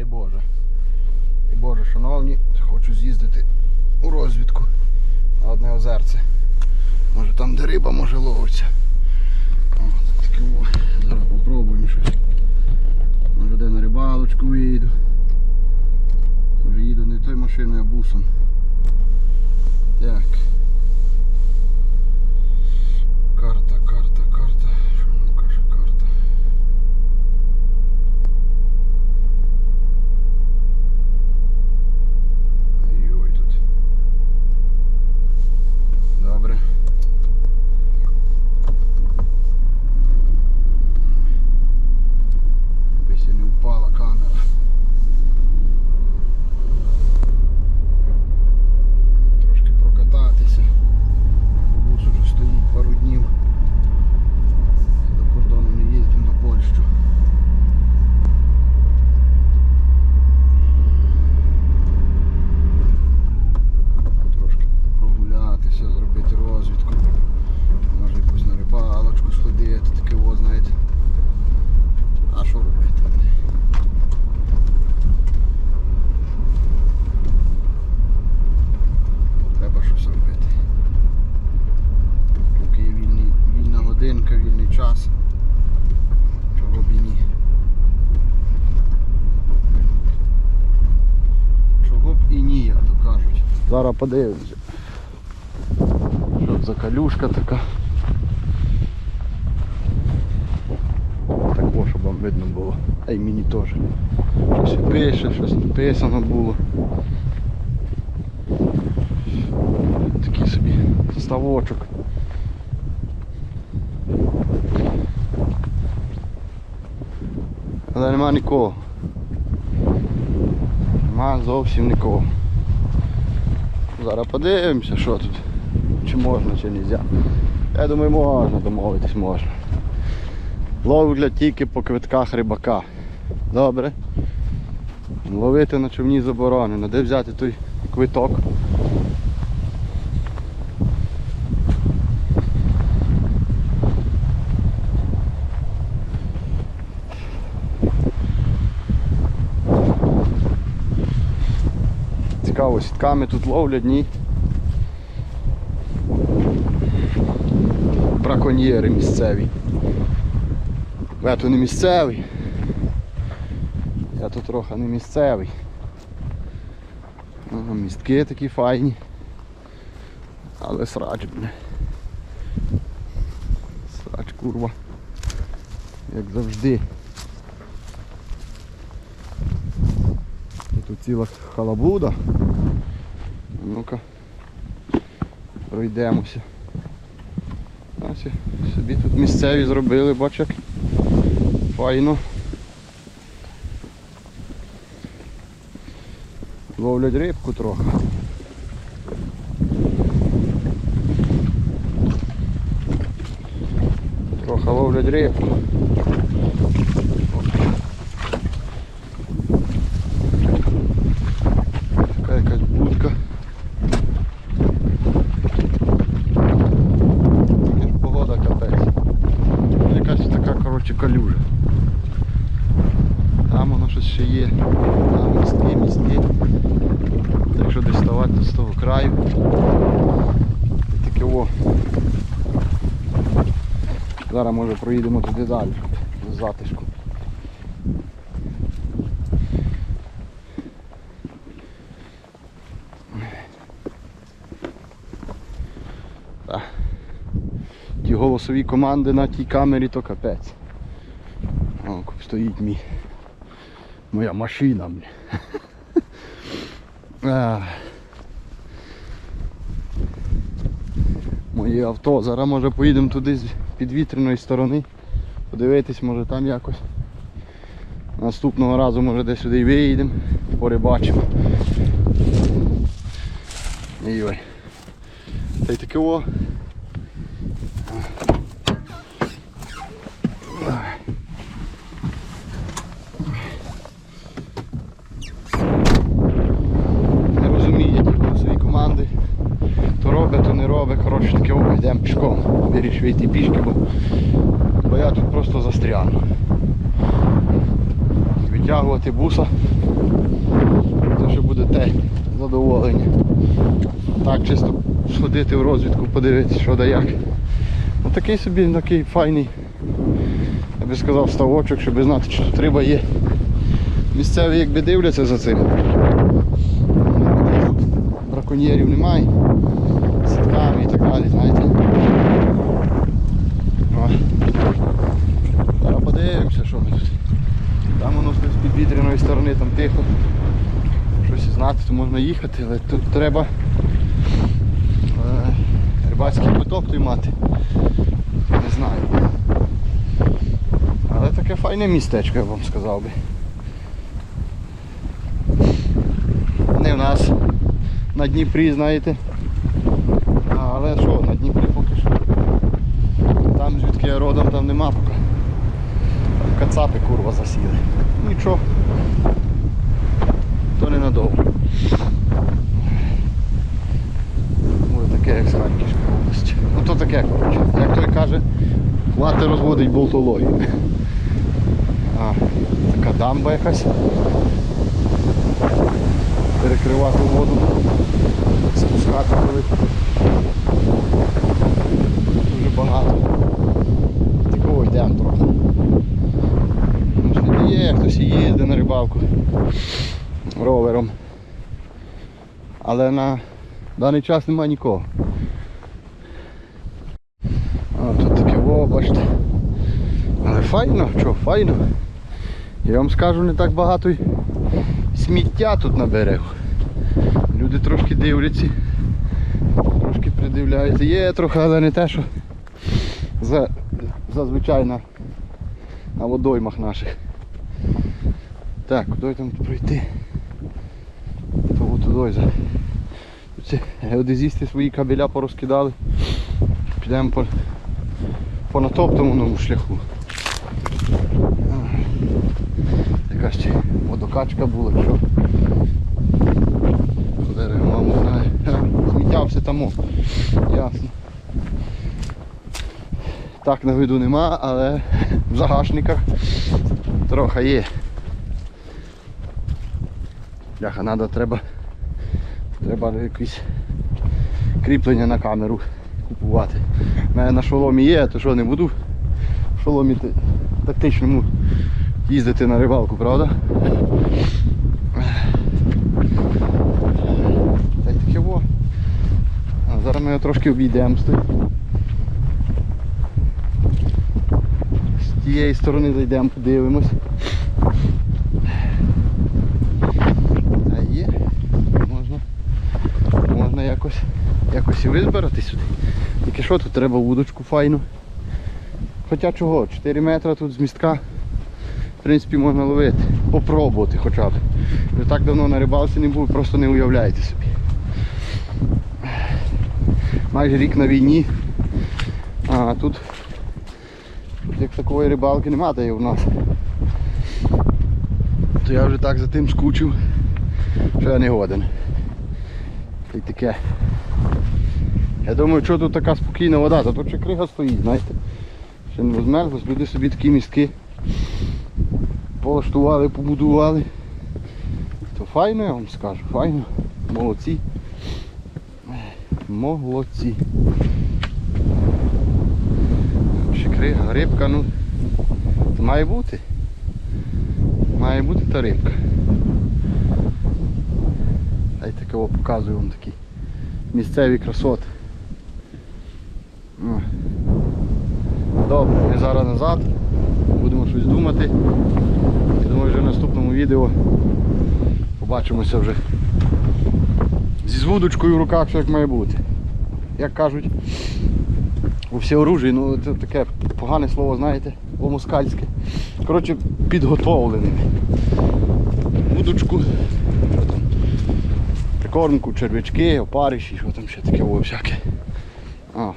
дай Боже. Дай Боже, шановні, хочу з'їздити у розвідку на одне озерце. Може там де риба може ловиться. О, таке о. Зараз попробуємо щось. Може де на рибалочку вийду. Може їду не тою машиною, а бусом. Так. Карта, карта, карта. Що нам каже карта? Ой, тут. Добре. Аби ще не впала камера. Трошки прокататися. Бус уже стоїть пару днів. До кордону не їздив на Польщу. Трошки прогулятися, зробити розвідку. Може якусь на рибалочку сходити, таке о, знаєте. А що робити? Треба щось робити. Поки є вільні, вільна годинка, вільний час. Чого б і ні. Чого б і ні, як то кажуть. Зараз подивимося. Що за калюшка така. Так о, щоб вам видно було. А й мені теж. Щось пише, щось написано було. Такий собі ставочок. Але нема нікого. Нема зовсім нікого. Зараз подивимося, що тут. Чи можна, чи не можна. Я думаю, можна домовитись можна. Ловлять тільки по квитках рибака. Добре. Ловити на човні заборонено. Де взяти той квиток? Цікаво, сітками тут ловлять, ні. Браконьєри місцеві. Я тут не місцевий. Я тут трохи не місцевий. Ага, містки такі файні. Але срач, бля. Срач, курва. Як завжди. І тут ціла халабуда. Ну-ка. Пройдемося. Ось собі тут місцеві зробили, бач як файно. Ловлять рибку трохи. Трохи ловлять рибку. Така якась будка. Таке ж погода капець. Якась така, коротше, калюжа. Там воно щось ще є. Там містки, містки. Якщо десь ставати то з того краю. І таке о. Зараз може проїдемо туди далі, до затишку. Ті голосові команди на тій камері то капець. О, стоїть мій. Моя машина. Моє авто. Зараз може поїдемо туди з підвітряної сторони. Подивитись, може там якось. Наступного разу може десь сюди виїдемо, порибачимо. Ой. Та й таке о. Не розуміє ті голосові команди. То робить, то не робить. Коротше таке о, йдемо пішком. Вирішив йти пішки, бо, бо я тут просто застряну. Витягувати буса. То що буде те задоволення. Так чисто сходити в розвідку, подивитися, що да як. Ну такий собі такий файний, я би сказав, ставочок, щоб знати, чи тут риба є. Місцеві якби дивляться за цим. Браконьєрів немає. Сітками і так далі, знаєте. О. Зараз подивимося, що ми тут. Там воно з підвітряної сторони, там тихо. То можна їхати, але тут треба е, рибацький куток той мати. Не знаю. Але таке файне містечко, я вам сказав би. Не в нас на Дніпрі, знаєте. Але що, на Дніпрі поки що. Там звідки я родом, там нема поки. Кацапи курва засіли. Нічого. Ненадовго. Буде таке, як з Харківської області. Ну то таке, коротше. Як той каже, хвати розводить болтологію. А, така дамба якась. Перекривати воду. Спускати коли. Дуже багато. Такого йдемо трохи. Є, хтось їздить на рибалку ровером. Але на даний час немає нікого. А тут таке во, бачите. Але файно, що, файно. Я вам скажу, не так багато сміття тут на берегу. Люди трошки дивляться, трошки придивляються. Є трохи, але не те, що за, зазвичай на, на водоймах наших. Так, куди там пройти? Туди ці геодезісти свої кабеля порозкидали. Підемо по, по натоптаному шляху. А, Яка ще водокачка була, що. Мама знає. Сміття все тому. Ясно. Так на виду нема, але в загашниках трохи є. Бляха, треба, треба якісь кріплення на камеру купувати. У мене на шоломі є, то що не буду в шоломі тактичному їздити на рибалку, правда? Та й таке во. А, зараз ми його трошки обійдемо з З тієї сторони зайдемо, подивимось. Та є. Можна, можна якось, якось і визбирати сюди. Тільки що тут треба вудочку файну. Хоча чого, 4 метри тут з містка. В принципі, можна ловити. Попробувати хоча б. Я так давно на рибалці не був, просто не уявляєте собі. Майже рік на війні. А тут, тут як такої рибалки нема, та є в нас. То я вже так за тим скучив, що я не годен. Й таке. Я думаю, що тут така спокійна вода, тут ще крига стоїть, знаєте. Ще не розмерзлось, люди собі такі містки полаштували, побудували. То файно, я вам скажу, файно. Молодці. Молодці. Ще крига, рибка, ну. то Має бути. Має бути та рибка. Та й такого показую вам такі місцеві красоти. О. Добре, ми зараз назад. Будемо щось думати. Я думаю, вже в наступному відео побачимося вже зі вудочкою в руках, все як має бути. Як кажуть, у всеоружі, ну це таке погане слово, знаєте, по-москальське. Коротше, підготовленими. Вудочку, прикормку, червячки, опариші, що там ще таке було всяке. А.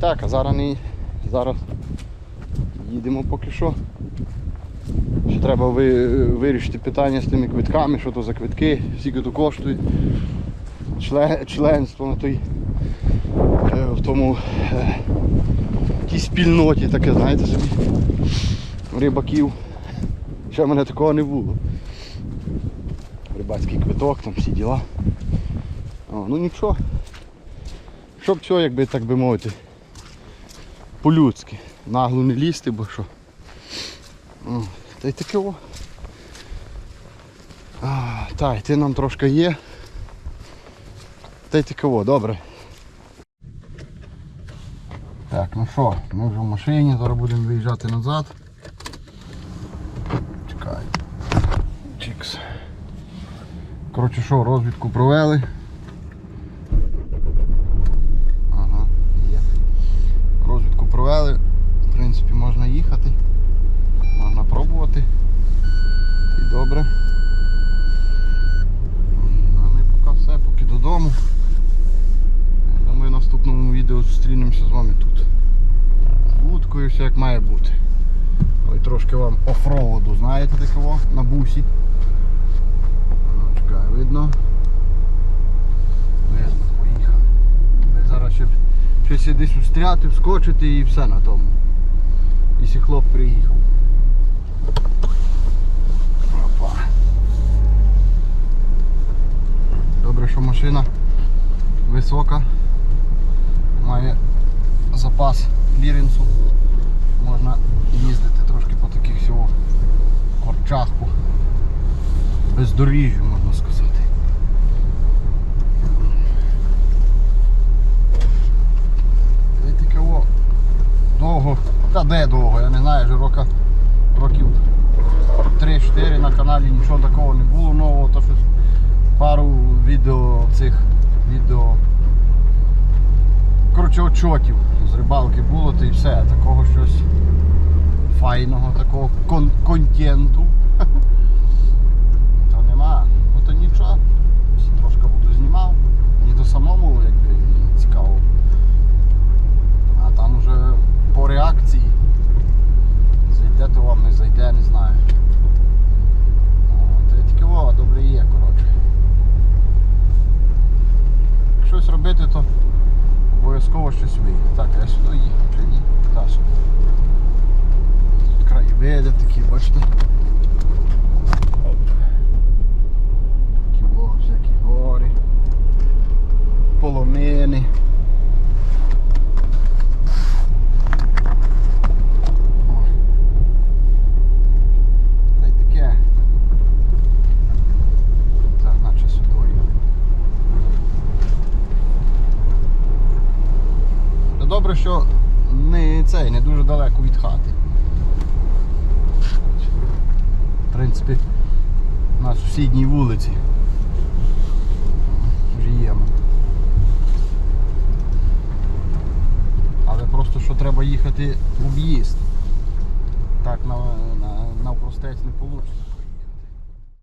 Так, а зараз не зараз їдемо поки що. Ще треба ви, вирішити питання з тими квитками, що то за квитки, скільки то коштує. Член, членство на той е, в тому е, тій спільноті таке, знаєте собі, рибаків. Ще в мене такого не було. Рибацький квиток, там всі діла. О, ну нічого. Щоб все, якби так би мовити, по-людськи. Нагло не лізти, бо що. Та й таке о. А, та, йти нам трошки є. Та й таке о, добре. Так, ну що, ми вже в машині, зараз будемо виїжджати назад. Чекай. Чікс. Коротше що, розвідку провели. Ага, є. Розвідку провели. В принципі, можна їхати. Можна пробувати. І добре. А ми поки все, поки додому. Думаю, в наступному відео зустрінемося з вами тут. З вудкою, все як має бути. Ой, трошки вам офроуду, знаєте такого на бусі. Ну, Чекай, видно. Видно, поїхали. Ви зараз ще щось десь устряти, вскочити і все на тому. І сі хлоп приїхав. Опа. Добре, що машина висока, має запас кліренсу. Можна їздити трошки по таких всього корчах, по бездоріжжю, можна сказати. Й о, довго, та де довго, я не знаю, вже рока, років 3-4 на каналі нічого такого не було нового, то щось пару відео цих відео. Коротше, отчотів з рибалки було, то і все. Такого щось файного, такого кон- контенту. То нема. Ну то нічого. Трошки буду знімав. Мені то самому якби цікаво. А там уже по реакції. Зайде то вам, не зайде, не знаю. О, то я тільки о, добре є, коротше. Як щось робити, то обов'язково щось вийде. Так, а я сюди їхав чи ні? Так, сюди. Краєвиди такі, бачите. Оп. Такі о, всякі гори. Полонини. Добре, що не цей, не дуже далеко від хати. В принципі, на сусідній вулиці. жиємо. Але просто що треба їхати в об'їзд. Так на, на, навпростець не вийде.